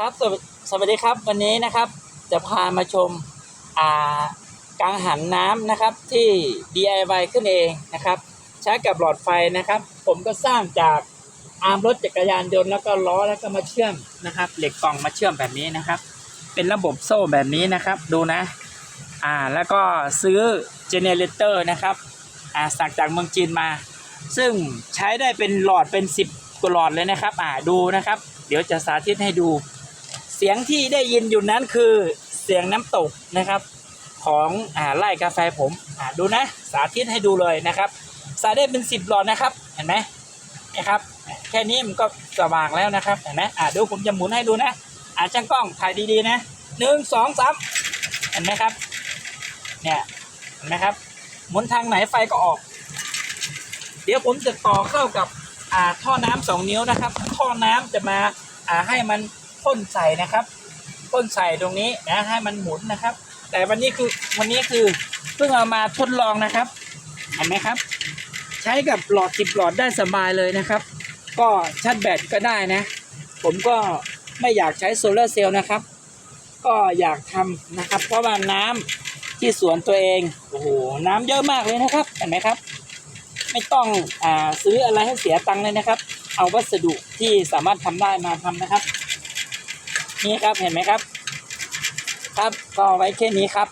ครับสวสวัสดีครับวันนี้นะครับจะพามาชมอ่ากังหันน้ำนะครับที่ DIY ขึ้นเองนะครับ ใช้กับหลอดไฟนะครับ ผมก็สร้างจากอาร์มรถจักรยานยนต์แล้วก็ล้อแล้วก็มาเชื่อมนะครับ เหล็กกล่องมาเชื่อมแบบนี้นะครับ เป็นระบบโซ่แบบนี้นะครับ ดูนะอ่าแล้วก็ซื้อเจเนเรเตอร์นะครับอ่าสั่งจากเมืองจีนมา ซึ่งใช้ได้เป็นหลอดเป็น 10กว่าหลอดเลยนะครับอ่าดูนะครับ เดี๋ยวจะสาธิตให้ดู เสียงที่ได้ยินอยู่นั้นคือเสียงน้ำตกนะครับ ของอ่าไร่กาแฟผมอ่าดูนะ สาธิตให้ดูเลยนะครับ สายได้เป็น10หลอดนะครับ เห็นไหมนะครับ แค่นี้มันก็สว่างแล้วนะครับ เห็นไหมอ่าดูผมจะหมุนให้ดูนะ อ่าช่างกล้องถ่ายดีๆนะหนึ่งสองสามเห็นไหมครับ เนี่ย เห็นไหมครับ หมุนทางไหนไฟก็ออก เดี๋ยวผมจะต่อเข้ากับอ่าท่อน้ำสองนิ้วนะครับ ท่อน้ำจะมาอ่าให้มัน พ่นใส่นะครับพ่นใส่ตรงนี้นะให้มันหมุนนะครับ แต่วันนี้คือวันนี้คือเพิ่งเอามาทดลองนะครับเห็นไหมครับ ใช้กับหลอดสิบหลอดได้สบายเลยนะครับ ก็ชาร์จแบตก็ได้นะ ผมก็ไม่อยากใช้โซลาร์เซลล์นะครับ ก็อยากทำนะครับ เพราะว่าน้ำที่สวนตัวเองโอ้โหน้ำเยอะมากเลยนะครับเห็นไหมครับ ไม่ต้องอ่าซื้ออะไรให้เสียตังค์เลยนะครับ เอาวัสดุที่สามารถทำได้มาทำนะครับ นี่ครับเห็นไหมครับ ครับก็ไว้แค่นี้ครับ